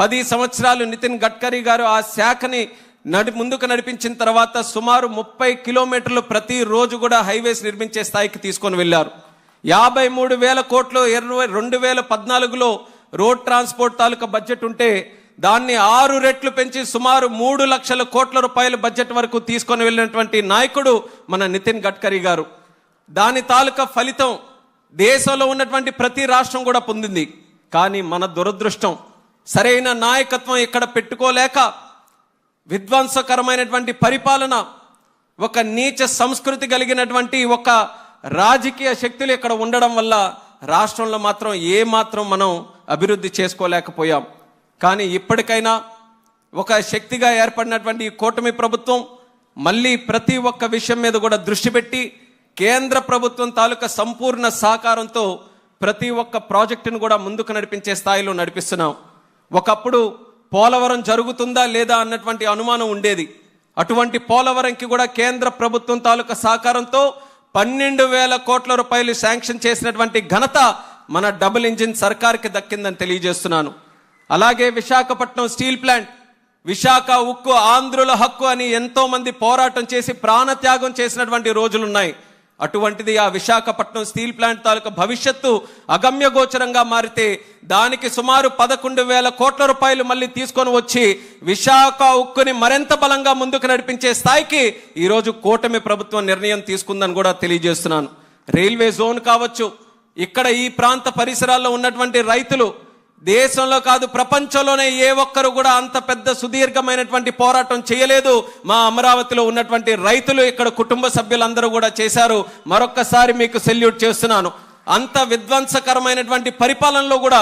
పది సంవత్సరాలు నితిన్ గడ్కరీ గారు ఆ శాఖని నడి ముందుకు నడిపించిన తర్వాత సుమారు ముప్పై కిలోమీటర్లు ప్రతిరోజు కూడా హైవేస్ నిర్మించే స్థాయికి తీసుకొని వెళ్ళారు. యాభై మూడు వేల కోట్లు ఇరవై రెండు వేల పద్నాలుగులో రోడ్ ట్రాన్స్పోర్ట్ తాలూకా బడ్జెట్ ఉంటే దాన్ని ఆరు రెట్లు పెంచి సుమారు మూడు లక్షల కోట్ల రూపాయల బడ్జెట్ వరకు తీసుకొని వెళ్ళినటువంటి నాయకుడు మన నితిన్ గడ్కరీ గారు. దాని తాలూకా ఫలితం దేశంలో ఉన్నటువంటి ప్రతి రాష్ట్రం కూడా పొందింది. కానీ మన దురదృష్టం సరైన నాయకత్వం ఇక్కడ పెట్టుకోలేక విధ్వంసకరమైనటువంటి పరిపాలన ఒక నీచ సంస్కృతి కలిగినటువంటి ఒక రాజకీయ శక్తులు ఇక్కడ ఉండడం వల్ల రాష్ట్రంలో మాత్రం ఏ మాత్రం మనం అభివృద్ధి చేసుకోలేకపోయాం. కానీ ఇప్పటికైనా ఒక శక్తిగా ఏర్పడినటువంటి ఈ కూటమి ప్రభుత్వం మళ్ళీ ప్రతి ఒక్క విషయం మీద కూడా దృష్టి పెట్టి కేంద్ర ప్రభుత్వం తాలూకా సంపూర్ణ సహకారంతో ప్రతి ఒక్క ప్రాజెక్టును కూడా ముందుకు నడిపించే స్థాయిలో నడిపిస్తున్నాం. ఒకప్పుడు పోలవరం జరుగుతుందా లేదా అన్నటువంటి అనుమానం ఉండేది. అటువంటి పోలవరంకి కూడా కేంద్ర ప్రభుత్వం తాలూకా సహకారంతో పన్నెండు వేల కోట్ల రూపాయలు శాంక్షన్ చేసినటువంటి ఘనత మన డబుల్ ఇంజిన్ సర్కార్కి దక్కిందని తెలియజేస్తున్నాను. అలాగే విశాఖపట్నం స్టీల్ ప్లాంట్ విశాఖ ఉక్కు ఆంధ్రుల హక్కు అని ఎంతోమంది పోరాటం చేసి ప్రాణత్యాగం చేసినటువంటి రోజులున్నాయి. అటువంటిది ఆ విశాఖపట్నం స్టీల్ ప్లాంట్ తాలూకా భవిష్యత్తు అగమ్య గోచరంగా మారితే దానికి సుమారు పదకొండు వేల కోట్ల రూపాయలు మళ్ళీ తీసుకొని వచ్చి విశాఖ ఉక్కుని మరింత బలంగా ముందుకు నడిపించే స్థాయికి ఈరోజు కూటమి ప్రభుత్వం నిర్ణయం తీసుకుందని కూడా తెలియజేస్తున్నాను. రైల్వే జోన్ కావచ్చు ఇక్కడ ఈ ప్రాంత పరిసరాల్లో ఉన్నటువంటి రైతులు దేశంలో కాదు ప్రపంచంలోనే ఏ ఒక్కరు కూడా అంత పెద్ద సుదీర్ఘమైనటువంటి పోరాటం చేయలేదు. మా అమరావతిలో ఉన్నటువంటి రైతులు ఇక్కడ కుటుంబ సభ్యులందరూ కూడా చేశారు. మరొక్కసారి మీకు సెల్యూట్ చేస్తున్నాను. అంత విధ్వంసకరమైనటువంటి పరిపాలనలో కూడా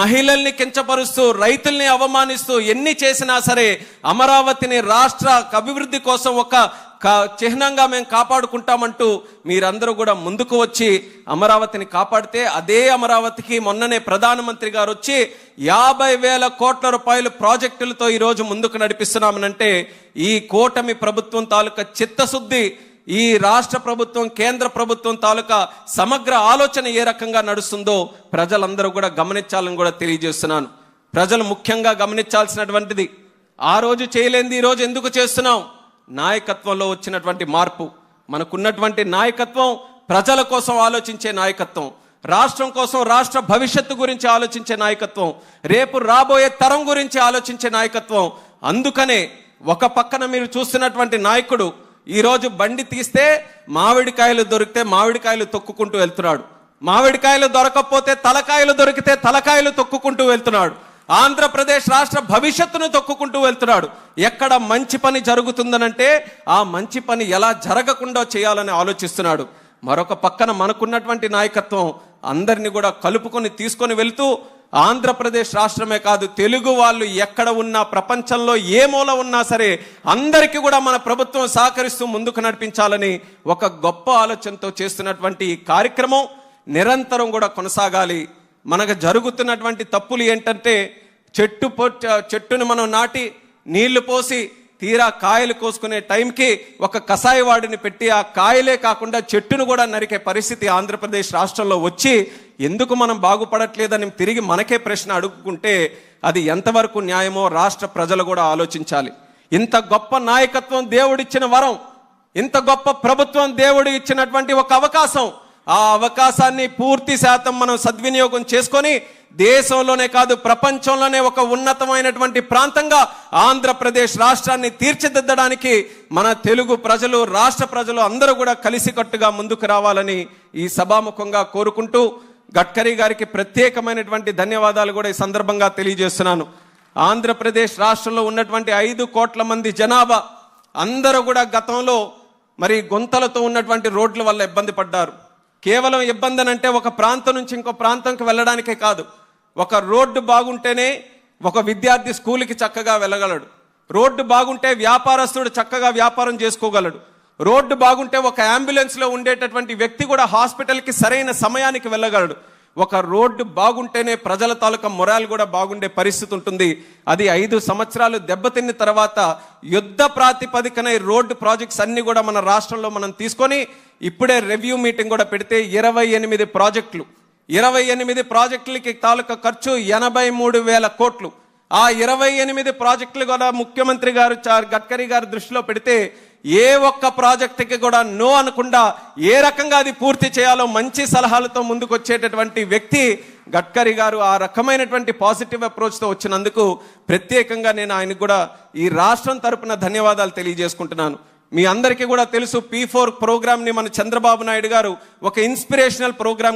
మహిళల్ని కించపరుస్తూ రైతుల్ని అవమానిస్తూ ఎన్ని చేసినా సరే అమరావతిని రాష్ట్ర అభివృద్ధి కోసం ఒక కా చిహ్నంగా మేము కాపాడుకుంటామంటూ మీరందరూ కూడా ముందుకు వచ్చి అమరావతిని కాపాడితే అదే అమరావతికి మొన్ననే ప్రధానమంత్రి గారు వచ్చి యాభై వేల కోట్ల రూపాయలు ప్రాజెక్టులతో ఈరోజు ముందుకు నడిపిస్తున్నామనంటే ఈ కూటమి ప్రభుత్వం తాలూకా చిత్తశుద్ధి ఈ రాష్ట్ర ప్రభుత్వం కేంద్ర ప్రభుత్వం తాలూకా సమగ్ర ఆలోచన ఏ రకంగా నడుస్తుందో ప్రజలందరూ కూడా గమనించాలని కూడా తెలియజేస్తున్నాను. ప్రజలు ముఖ్యంగా గమనించాల్సినటువంటిది ఆ రోజు చేయలేంది ఈరోజు ఎందుకు చేస్తున్నాం? నాయకత్వంలో వచ్చినటువంటి మార్పు మనకున్నటువంటి నాయకత్వం ప్రజల కోసం ఆలోచించే నాయకత్వం రాష్ట్రం కోసం రాష్ట్ర భవిష్యత్తు గురించి ఆలోచించే నాయకత్వం రేపు రాబోయే తరం గురించి ఆలోచించే నాయకత్వం. అందుకనే ఒక పక్కన మీరు చూస్తున్నటువంటి నాయకుడు ఈరోజు బండి తీస్తే మామిడికాయలు దొరికితే మామిడికాయలు తొక్కుకుంటూ వెళ్తున్నాడు. మామిడికాయలు దొరకకపోతే తలకాయలు దొరికితే తలకాయలు తొక్కుకుంటూ వెళ్తున్నాడు. ఆంధ్రప్రదేశ్ రాష్ట్ర భవిష్యత్తును తొక్కుకుంటూ వెళ్తున్నాడు. ఎక్కడ మంచి పని జరుగుతుందనంటే ఆ మంచి పని ఎలా జరగకుండా చేయాలని ఆలోచిస్తున్నాడు. మరొక పక్కన మనకున్నటువంటి నాయకత్వం అందరిని కూడా కలుపుకొని తీసుకొని వెళ్తూ ఆంధ్రప్రదేశ్ రాష్ట్రమే కాదు తెలుగు వాళ్ళు ఎక్కడ ఉన్నా ప్రపంచంలో ఏ మూల ఉన్నా సరే అందరికీ కూడా మన ప్రభుత్వం సహకరిస్తూ ముందుకు నడిపించాలని ఒక గొప్ప ఆలోచనతో చేస్తున్నటువంటి ఈ కార్యక్రమం నిరంతరం కూడా కొనసాగాలి. మనకు జరుగుతున్నటువంటి తప్పులు ఏంటంటే చెట్టు పొట్ చెట్టును మనం నాటి నీళ్ళు పోసి తీరా కాయలు కోసుకునే టైంకి ఒక కషాయి వాడిని పెట్టి ఆ కాయలే కాకుండా చెట్టును కూడా నరికే పరిస్థితి ఆంధ్రప్రదేశ్ రాష్ట్రంలో వచ్చి ఎందుకు మనం బాగుపడట్లేదని తిరిగి మనకే ప్రశ్న అడుగుకుంటే అది ఎంతవరకు న్యాయమో రాష్ట్ర ప్రజలు కూడా ఆలోచించాలి. ఇంత గొప్ప నాయకత్వం దేవుడిచ్చిన వరం ఇంత గొప్ప ప్రభుత్వం దేవుడు ఇచ్చినటువంటి ఒక అవకాశం ఆ అవకాశాన్ని పూర్తి శాతం మనం సద్వినియోగం చేసుకొని దేశంలోనే కాదు ప్రపంచంలోనే ఒక ఉన్నతమైనటువంటి ప్రాంతంగా ఆంధ్రప్రదేశ్ రాష్ట్రాన్ని తీర్చిదిద్దడానికి మన తెలుగు ప్రజలు రాష్ట్ర ప్రజలు అందరూ కూడా కలిసికట్టుగా ముందుకు రావాలని ఈ సభాముఖంగా కోరుకుంటూ గడ్కరీ గారికి ప్రత్యేకమైనటువంటి ధన్యవాదాలు కూడా ఈ సందర్భంగా తెలియజేస్తున్నాను. ఆంధ్రప్రదేశ్ రాష్ట్రంలో ఉన్నటువంటి ఐదు కోట్ల మంది జనాభా అందరూ కూడా గతంలో మరి గుంతలతో ఉన్నటువంటి రోడ్ల వల్ల ఇబ్బంది పడ్డారు. కేవలం ఇబ్బంది అంటే ఒక ప్రాంతం నుంచి ఇంకో ప్రాంతంకి వెళ్ళడానికే కాదు. ఒక రోడ్డు బాగుంటేనే ఒక విద్యార్థి స్కూల్కి చక్కగా వెళ్ళగలడు. రోడ్డు బాగుంటే వ్యాపారస్తుడు చక్కగా వ్యాపారం చేసుకోగలడు. రోడ్డు బాగుంటే ఒక అంబులెన్స్లో ఉండేటటువంటి వ్యక్తి కూడా హాస్పిటల్కి సరైన సమయానికి వెళ్ళగలడు. ఒక రోడ్డు బాగుంటేనే ప్రజల తాలూకా మొరాలు కూడా బాగుండే పరిస్థితి ఉంటుంది. అది ఐదు సంవత్సరాలు దెబ్బతిన్న తర్వాత యుద్ధ ప్రాతిపదికన రోడ్డు ప్రాజెక్ట్స్ అన్నీ కూడా మన రాష్ట్రంలో మనం తీసుకొని ఇప్పుడే రివ్యూ మీటింగ్ కూడా పెడితే ఇరవై ఎనిమిది ప్రాజెక్టులు. ఇరవై ఎనిమిది ప్రాజెక్టులకి తాలూకా ఖర్చు ఎనభై మూడు వేల కోట్లు. ఆ ఇరవై ఎనిమిది ప్రాజెక్టులు కూడా ముఖ్యమంత్రి గారు గడ్కరీ గారు దృష్టిలో పెడితే ఏ ఒక్క ప్రాజెక్టుకి కూడా నో అనకుండా ఏ రకంగా అది పూర్తి చేయాలో మంచి సలహాలతో ముందుకు వచ్చేటటువంటి వ్యక్తి గడ్కరీ గారు ఆ రకమైనటువంటి పాజిటివ్ అప్రోచ్తో వచ్చినందుకు ప్రత్యేకంగా నేను ఆయనకు కూడా ఈ రాష్ట్రం తరపున ధన్యవాదాలు తెలియజేసుకుంటున్నాను. మీ అందరికీ కూడా తెలుసు పీ ఫోర్ ప్రోగ్రామ్ని మన చంద్రబాబు నాయుడు గారు ఒక ఇన్స్పిరేషనల్ ప్రోగ్రామ్